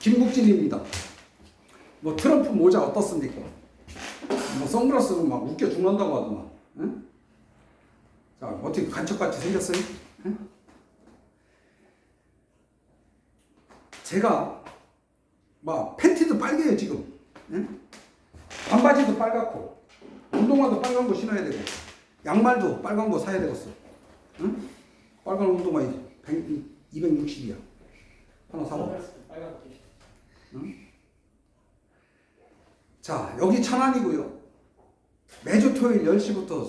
김국진입니다. 뭐 트럼프 모자 어떻습니까? 뭐 선글라스로 막 웃겨 죽는다고 하더만. 응? 자 어떻게 간척같이 생겼어요? 응? 제가 막 팬티도 빨개요 지금. 응? 반바지도 빨갛고 운동화도 빨간 거 신어야 되고 양말도 빨간 거 사야 되겠어. 응? 빨간 운동화 100, 260이야. 하나 사 봐. 자, 여기 천안이고요. 매주 토요일 10시부터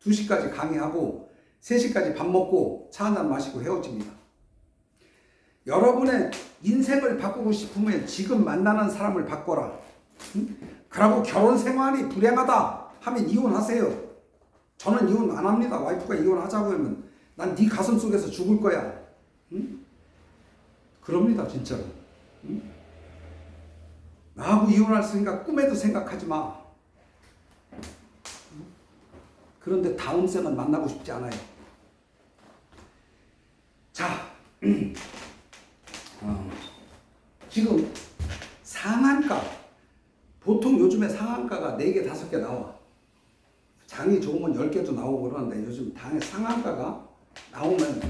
2시까지 강의하고 3시까지 밥 먹고 차 한잔 마시고 헤어집니다. 여러분의 인생을 바꾸고 싶으면 지금 만나는 사람을 바꿔라. 응? 그러고 결혼 생활이 불행하다 하면 이혼하세요. 저는 이혼 안 합니다. 와이프가 이혼하자고 하면 난 네 가슴 속에서 죽을 거야. 응? 그럽니다, 진짜로. 응? 나하고 이혼할 생각 꿈에도 생각하지 마. 그런데 다음 생은 만나고 싶지 않아요. 자, 어, 지금 상한가 보통 요즘에 상한가가 4개, 5개 나와. 장이 좋으면 10개도 나오고 그러는데 요즘 당의 상한가가 나오면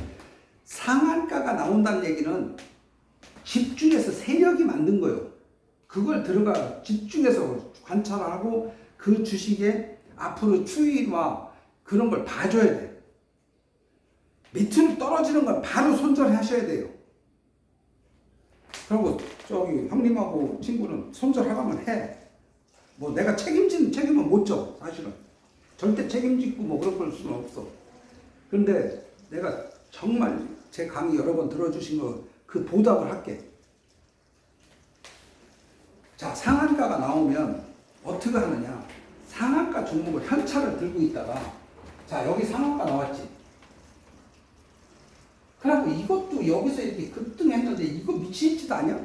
상한가가 나온다는 얘기는 집중해서 세력이 만든 거예요. 그걸 들어가 집중해서 관찰하고 그 주식의 앞으로 추이와 그런 걸 봐줘야 돼. 밑으로 떨어지는 건 바로 손절하셔야 돼요. 그리고 저기 형님하고 친구는 손절하가면 해. 뭐 내가 책임진 책임은 못 져, 사실은. 절대 책임지고 뭐 그런 걸 수는 없어. 근데 내가 정말 제 강의 여러 번 들어주신 거 그 보답을 할게. 자, 상한가가 나오면 어떻게 하느냐? 상한가 종목을 현찰을 들고 있다가 자, 여기 상한가 나왔지. 그래갖고 이것도 여기서 이렇게 급등했는데 이거 미친 짓 아니야?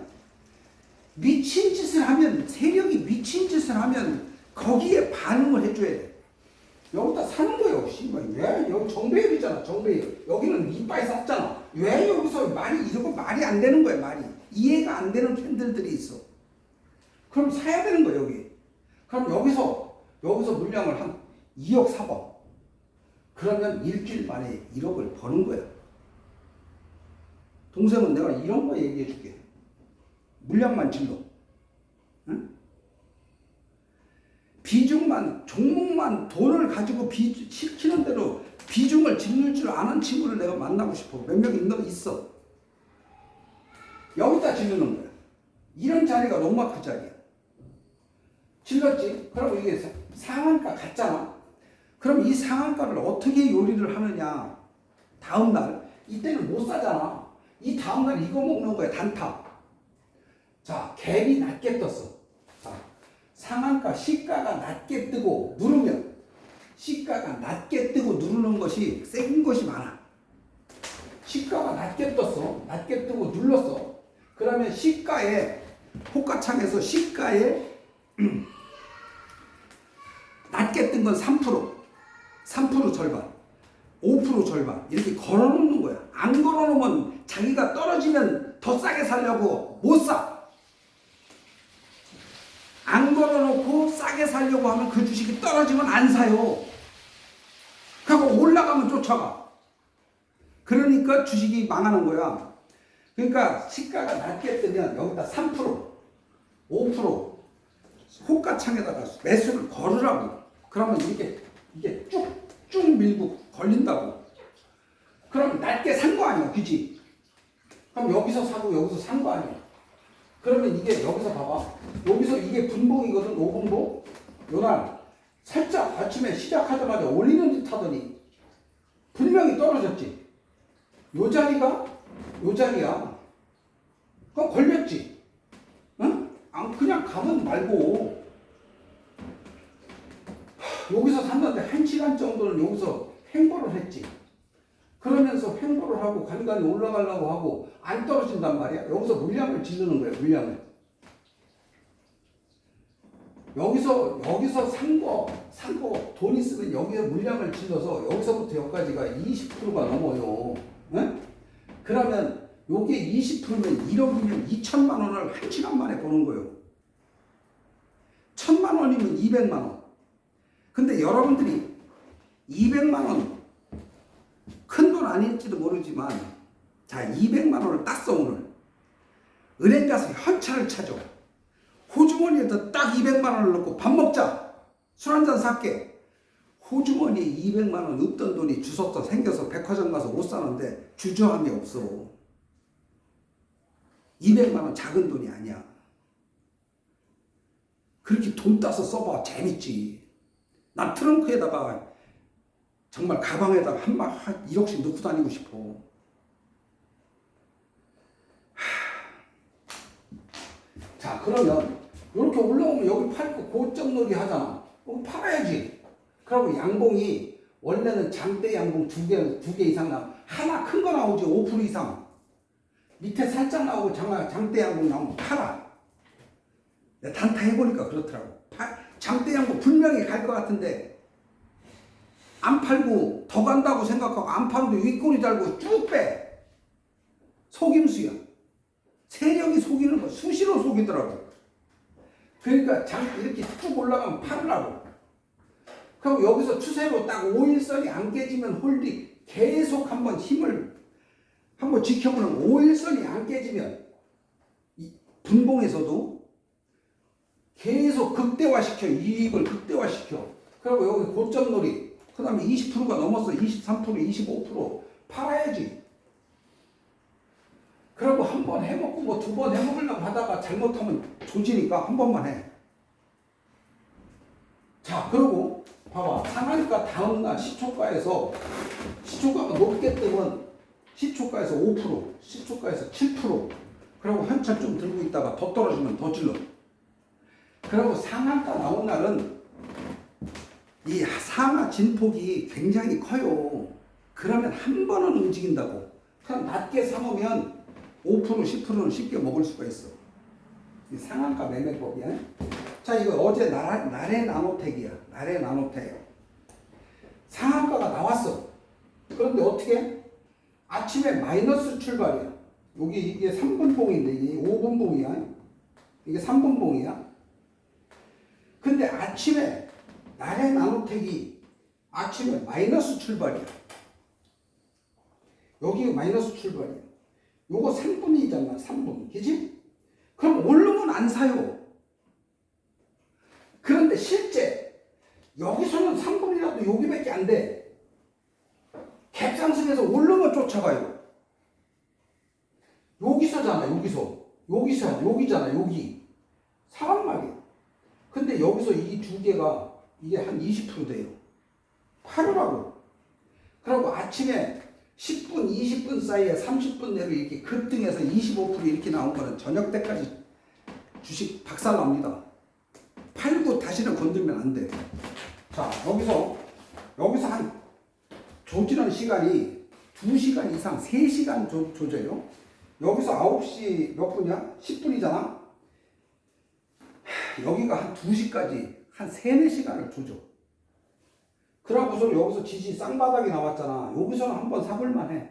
미친 짓을 하면 세력이 미친 짓을 하면 거기에 반응을 해줘야 돼. 여기다 사는 거예요. 씨발 왜 여기 정배율이잖아. 정배율. 여기는 이빨 샀잖아. 왜 여기서 말이 이러고 말이 안 되는 거야. 말이 이해가 안 되는 팬들들이 있어. 그럼 사야 되는 거야 여기. 그럼 여기서 여기서 물량을 한 2억 사봐. 그러면 일주일 만에 1억을 버는 거야. 동생은 내가 이런 거 얘기해 줄게. 물량만 질러. 응? 비중만, 종목만 돈을 가지고 비, 시키는 대로 비중을 짓는 줄 아는 친구를 내가 만나고 싶어. 몇 명 있는 있어. 여기다 지르는 거야. 이런 자리가 농마크 자리야. 질렀지? 그럼 이게 사- 상한가 같잖아. 그럼 이 상한가를 어떻게 요리를 하느냐? 다음날, 이때는 못 사잖아. 이 다음날 이거 먹는 거야, 단타. 자, 갭이 낮게 떴어. 자, 상한가 시가가 낮게 뜨고 누르면 시가가 낮게 뜨고 누르는 것이 센 것이 많아. 시가가 낮게 떴어. 낮게 뜨고 눌렀어. 그러면 시가에 호가창에서 시가에 낮게 뜬 건 3%, 3% 절반, 5% 절반 이렇게 걸어놓는 거야. 안 걸어놓으면 자기가 떨어지면 더 싸게 살려고 못 사. 안 걸어놓고 싸게 살려고 하면 그 주식이 떨어지면 안 사요. 그리고 올라가면 쫓아가. 그러니까 주식이 망하는 거야. 그러니까 시가가 낮게 뜨면 여기다 3%, 5% 호가창에다가 매수를 걸으라고. 그러면 이게 이게 쭉쭉 밀고 걸린다고. 그럼 낮게 산 거 아니야, 그지? 그럼 여기서 사고 여기서 산 거 아니야. 그러면 이게 여기서 봐봐. 여기서 이게 분봉이거든, 5분봉. 요날 살짝 아침에 시작하자마자 올리는 듯 하더니 분명히 떨어졌지. 요 자리가 요 자리야. 그럼 걸렸지. 응? 안 그냥 가면 말고 하, 여기서 샀는데 한 시간 정도는 여기서 횡보를 했지. 그러면서 횡보를 하고 간간히 올라가려고 하고 안 떨어진단 말이야. 여기서 물량을 지르는 거야, 물량을. 여기서 여기서 산 거, 산 거 돈 있으면 여기에 물량을 질러서 여기서부터 여기까지가 20%가 넘어요. 응? 그러면 요게 20%면 1억이면 2천만 원을 한 시간 만에 버는 거예요. 천만 원이면 200만 원. 근데 여러분들이 200만 원 큰 돈 아닐지도 모르지만 자 200만 원을 땄어 오늘. 은행 가서 현찰을 찾아. 호주머니에다 딱 200만 원을 넣고 밥 먹자. 술 한잔 살게. 호주머니에 200만 원 없던 돈이 주웠어. 생겨서 백화점 가서 옷 사는데 주저함이 없어. 200만 원 작은 돈이 아니야. 그렇게 돈 따서 써봐. 재밌지 난 트렁크에다가 정말 가방에다가 한, 마- 한 1억씩 넣고 다니고 싶어 자 그러면 이렇게 올라오면 여기 팔고 고점 놀이 하잖아. 그럼 팔아야지. 그리고 양봉이 원래는 장대 양봉 두 개, 두 개 이상 나 하나 큰 거 나오지 5% 이상. 밑에 살짝 나오고 장, 장대 양봉 나오면 팔아. 단타 해보니까 그렇더라고. 팔- 장대 양봉 분명히 갈 것 같은데 안 팔고 더 간다고 생각하고 안 파는데 윗꼬리 달고 쭉 빼. 속임수야. 세력이 속이는 거 수시로 속이더라고. 그러니까 장 이렇게 쭉 올라가면 팔으라고. 그럼 여기서 추세로 딱 5일선이 안 깨지면 홀딩 계속 한번 힘을 한번 지켜보는 5일선이 안 깨지면 이 분봉에서도 계속 극대화시켜 이익을 극대화시켜. 그리고 여기 고점 놀이 그 다음에 20%가 넘었어 23% 25% 팔아야지. 그리고 한 번 해먹고 뭐 두 번 해먹으려고 하다가 잘못하면 조지니까 한 번만 해. 자, 그리고 봐봐. 상하니까 다음날 시초가에서 시초가가 높게 뜨면 시초가에서 5%, 시초가에서 7%. 그리고 한참 좀 들고 있다가 더 떨어지면 더 질러. 그리고 상한가 나온 날은 이 상하 진폭이 굉장히 커요. 그러면 한 번은 움직인다고. 그냥 낮게 사놓으면 5% 10%는 쉽게 먹을 수가 있어. 이 상한가 매매법이야. 자 이거 어제 나라, 나래 나노텍이야. 나래 나노텍. 상한가가 나왔어. 그런데 어떻게? 아침에 마이너스 출발이야. 여기 이게 3분봉인데 이게 5분봉이야. 이게 3분봉이야. 아침에 나래 나노텍이 아침에 마이너스 출발이야. 여기 마이너스 출발이야. 요거 3분이잖아, 3분. 그지? 그럼 오르면 안 사요. 그런데 실제 여기서는 3분이라도 여기밖에 안 돼. 갭상승해서 오르면 쫓아가요. 여기서잖아, 여기서. 여기서, 여기잖아, 여기. 사람 말이야. 근데 여기서 이 두 개가 이게 한 20% 돼요. 팔으라고. 그리고 아침에 10분, 20분 사이에 30분 내로 이렇게 급등해서 25% 이렇게 나온 거는 저녁 때까지 주식 박살 납니다. 팔고 다시는 건들면 안 돼. 자, 여기서, 여기서 한 조지는 시간이 2시간 이상, 3시간 조, 조져요. 여기서 9시 몇 분이야? 10분이잖아? 여기가 한 2시까지 한 3, 4시간을 조져. 그러고서 여기서 지지 쌍바닥이 나왔잖아. 여기서는 한번 사볼만 해.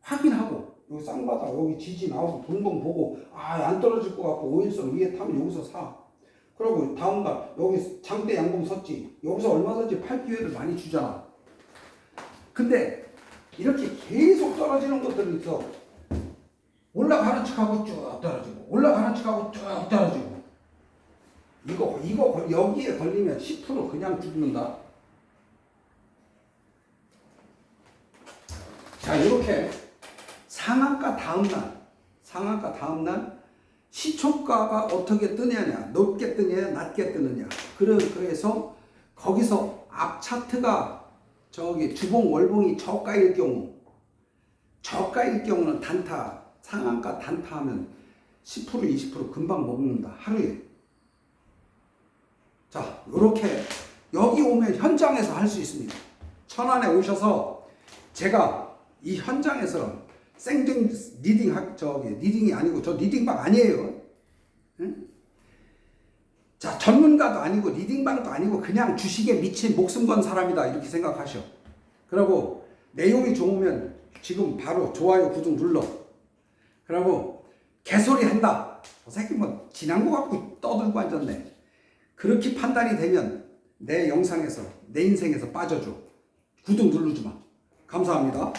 확인하고, 여기 쌍바닥, 여기 지지 나오고, 분봉 보고, 아, 안 떨어질 것 같고, 5일선 위에 타면 여기서 사. 그리고 다음날, 여기 장대 양봉 섰지. 여기서 얼마든지 팔 기회를 많이 주잖아. 근데, 이렇게 계속 떨어지는 것들이 있어. 올라가는 척하고 쭉 떨어지고, 올라가는 척하고 쭉 떨어지고. 이거, 이거, 걸- 여기에 걸리면 10% 그냥 죽는다. 자, 이렇게 상한가 다음날, 상한가 다음날 시초가가 어떻게 뜨냐냐, 높게 뜨냐, 낮게 뜨느냐. 그래- 그래서 거기서 앞 차트가 저기 주봉, 월봉이 저가일 경우, 저가일 경우는 단타, 상한가 단타 하면 10% 20% 금방 먹는다. 하루에. 자, 이렇게 여기 오면 현장에서 할 수 있습니다. 천안에 오셔서 제가 이 현장에서 생존 리딩 학 저기 리딩이 아니고 저 리딩방 아니에요. 응? 자, 전문가도 아니고 리딩방도 아니고 그냥 주식에 미친 목숨 건 사람이다 이렇게 생각하셔. 그리고 내용이 좋으면 지금 바로 좋아요 구독 눌러. 그러고 개소리 한다. 저 새끼 뭐 지난 거 갖고 떠들고 앉았네. 그렇게 판단이 되면 내 영상에서 내 인생에서 빠져줘. 구독 누르지 마. 감사합니다.